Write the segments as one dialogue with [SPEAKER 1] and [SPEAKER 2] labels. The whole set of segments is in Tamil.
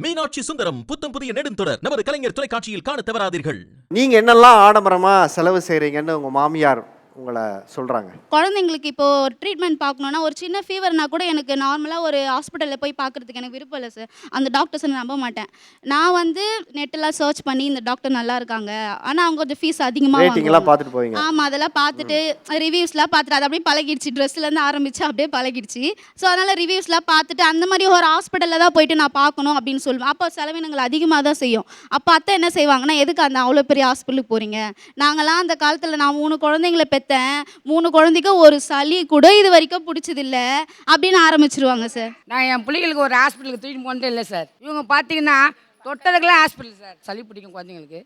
[SPEAKER 1] மீனாட்சி சுந்தரம் புத்தம் புதிய நெடுந்தொடர் நமது கலைஞர் தொலைக்காட்சியில் காண தவறாதீர்கள்.
[SPEAKER 2] நீங்க என்னெல்லாம் ஆடம்பரமா செலவு செய்றீங்கன்னு உங்க மாமியார் உங்களை சொல்றாங்க.
[SPEAKER 3] குழந்தைங்களுக்கு இப்போ ட்ரீட்மெண்ட் பார்க்கணுன்னா ஒரு சின்ன ஃபீவர்னா கூட எனக்கு நார்மலாக ஒரு ஹாஸ்பிட்டலில் போய் பார்க்குறதுக்கு எனக்கு விருப்பம் இல்லை சார் அந்த டாக்டர்ஸை நம்ப மாட்டேன். நான் வந்து நெட்டெல்லாம் சர்ச் பண்ணி இந்த டாக்டர் நல்லா இருக்காங்க. ஆனால் அவங்க கொஞ்சம் ஃபீஸ் அதிகமாக
[SPEAKER 2] ரேட்டிங் எல்லாம் பார்த்துட்டு போவீங்க.
[SPEAKER 3] ஆமாம் அதெல்லாம் பார்த்துட்டு ரிவ்யூஸ்லாம் பார்த்துட்டு அது அப்படியே பழகிடுச்சு. ட்ரெஸ்லேருந்து ஆரம்பிச்சு அப்படியே பழகிடுச்சு. ஸோ அதனால் ரிவ்யூஸ்லாம் பார்த்துட்டு அந்த மாதிரி ஒரு ஹாஸ்பிட்டலில் தான் போயிட்டு நான் பார்க்கணும் அப்படின்னு சொல்லுவேன். அப்போ செலவினங்கள் அதிகமாக தான் செய்யும். அப்போ அத்தை என்ன செய்வாங்கன்னா எதுக்கு அந்த அவ்வளோ பெரிய ஹாஸ்பிட்டலுக்கு போகிறீங்க நாங்களாம் அந்த காலத்தில் நான் மூணு குழந்தைங்களை பெற்றேன் மூணு குழந்தைக்கு ஒரு சளி கூட இது வரைக்கும் பிடிச்சதில்ல. அப்படின்னு ஆரம்பிச்சிருவாங்க சார்.
[SPEAKER 4] நான் என் பிள்ளைகளுக்கு ஒரு ஹாஸ்பிட்டலுக்கு தூக்கிட்டு போனதே இல்லை சார். இவங்க பார்த்தீங்கன்னா தொட்டதுக்கெல்லாம் ஹாஸ்பிட்டல் சார். சளி பிடிக்கும் குழந்தைங்களுக்கு.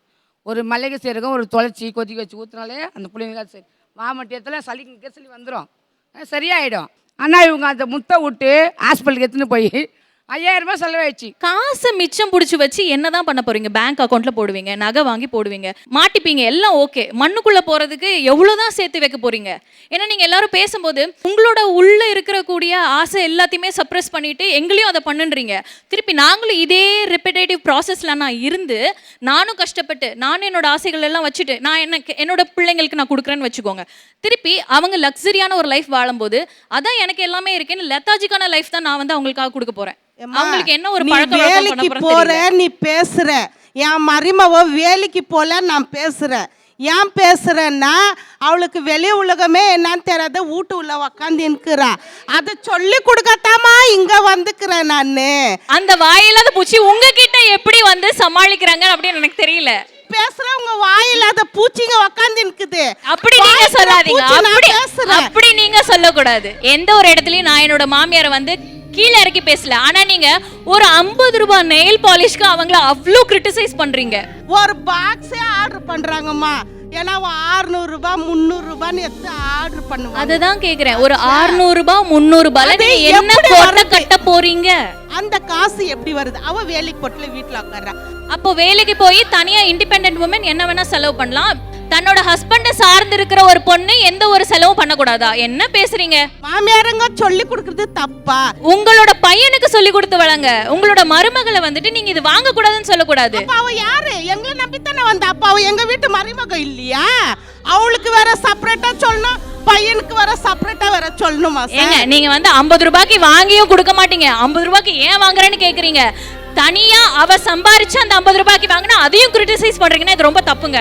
[SPEAKER 4] ஒரு மல்லிகை சீரகம் ஒரு துளச்சி கொதிக்க வச்சு ஊற்றினாலே அந்த பிள்ளைங்களுக்கு சரி. மாமட்டியத்தில் சளி சளி வந்துடும் சரியாயிடும். ஆனால் இவங்க அந்த முத்தை விட்டு ஹாஸ்பிட்டலுக்கு எடுத்துன்னு போய் ஐயாயிரம் ரூபாய் செலவாயிடுச்சு.
[SPEAKER 5] காசை மிச்சம் பிடிச்சி வச்சு என்னதான் பண்ண போறீங்க? பேங்க் அக்கௌண்ட்ல போடுவீங்க நகை வாங்கி போடுவீங்க மாட்டிப்பீங்க எல்லாம் ஓகே மண்ணுக்குள்ள போறதுக்கு எவ்வளவுதான் சேர்த்து வைக்க போறீங்க? ஏன்னா நீங்க எல்லாரும் பேசும்போது உங்களோட உள்ள இருக்கக்கூடிய ஆசை எல்லாத்தையுமே சப்ரஸ் பண்ணிட்டு எங்களையும் அதை பண்ணுன்றீங்க. திருப்பி நாங்களும் இதே ரிப்படேட்டிவ் ப்ராசஸ்ல நான் இருந்து நானும் கஷ்டப்பட்டு நானும் என்னோட ஆசைகள் எல்லாம் வச்சுட்டு நான் என்ன என்னோட பிள்ளைங்களுக்கு நான் கொடுக்குறேன்னு வச்சுக்கோங்க. திருப்பி அவங்க லக்ஸரியான ஒரு லைஃப் வாழும்போது அதான் எனக்கு எல்லாமே இருக்கேன்னு லெத்தாஜிக்கான லைஃப் தான் நான் வந்து அவங்களுக்காக கொடுக்க போறேன். அவங்களுக்கு என்ன ஒரு
[SPEAKER 6] நீ
[SPEAKER 5] பழக்க வழக்கம் பண்ண
[SPEAKER 6] வேலைக்கு போற. நீ பேசுற. என் மருமவ வேலைக்கு போல நான் பேசுறேன் ஏன் பேசுறேன்னா அவளுக்கு வெளி உலகமே என்னன்னு தெரியாத வீட்டு உள்ள உக்காந்து இருக்கிறா அதை சொல்லி கொடுக்கத்தாமா இங்க வந்துக்கிறேன் நானு?
[SPEAKER 5] அந்த வாயில்லாத பூச்சி உங்ககிட்ட எப்படி வந்து சமாளிக்கிறாங்க அப்படின்னு எனக்கு தெரியல.
[SPEAKER 6] பேசுற உங்க வாயில்லாத பூச்சிங்க உக்காந்து இருக்குது
[SPEAKER 5] அப்படி நீங்க சொல்லாதீங்க. அப்படி நீங்க சொல்லக்கூடாது. எந்த ஒரு இடத்துலயும் நான் என்னோட மாமியாரை வந்து கீழே இறக்கி பேசல. ஆனா நீங்க ஒரு ஐம்பது ரூபாய் நெயில் பாலிஷ்க்கு அவங்கள அவ்வளோ கிரிட்டிசைஸ் பண்றீங்க.
[SPEAKER 6] ஒரு பாக்ஸே ஆர்டர் பண்றாங்கம்மா. ஏன்னா ஆறுநூறு ரூபாய் முந்நூறு ரூபான்னு எடுத்து ஆர்டர் பண்ணுவாங்க.
[SPEAKER 5] அதுதான் கேக்குறேன். ஒரு 600 ரூபாய் முந்நூறு என்ன? கட்ட போறீங்க?
[SPEAKER 6] அந்த காசு எப்படி வருது? அவ வேலைக்கு போட்டுல வீட்டுல உட்கார்றா
[SPEAKER 5] அப்போ வேலைக்கு போய் தனியா இண்டிபெண்டன்ட் உமன் என்ன வேணா செலவு பண்ணலாம். தன்னோட ஹஸ்பண்ட சார்ந்து இருக்கிற ஒரு பொண்ணு எந்த ஒரு செலவும் பண்ணக்கூடாதா? என்ன பேசுறீங்க?
[SPEAKER 6] மாமியாருங்க சொல்லி கொடுக்கறது தப்பா?
[SPEAKER 5] உங்களோட பையனுக்கு சொல்லி கொடுத்து வளங்க. உங்களோட மருமகளை வந்துட்டு நீங்க இது வாங்க கூடாதுன்னு சொல்லக்கூடாது.
[SPEAKER 6] அப்ப அவ யாரு? எங்களை நம்பித்தானே வந்தா. அப்ப அவ எங்க வீட்டு மருமக இல்லையா? அவளுக்கு வேற செப்பரேட்டா சொல்லணும். பையனுக்கு வேற செப்பரேட்டா வேற சொல்லணுமா
[SPEAKER 5] ஏங்க நீங்க வந்து ஐம்பது ரூபாய்க்கு வாங்கியும் கொடுக்க மாட்டீங்க. ஐம்பது ரூபாய்க்கு ஏன் வாங்குறேன்னு கேக்குறீங்க? தனியா அவ சம்பாரிச்சு அந்த ஐம்பது ரூபாய்க்கு வாங்கினா அதையும் கிரிட்டிசைஸ் பண்றீங்கன்னா இது ரொம்ப தப்புங்க.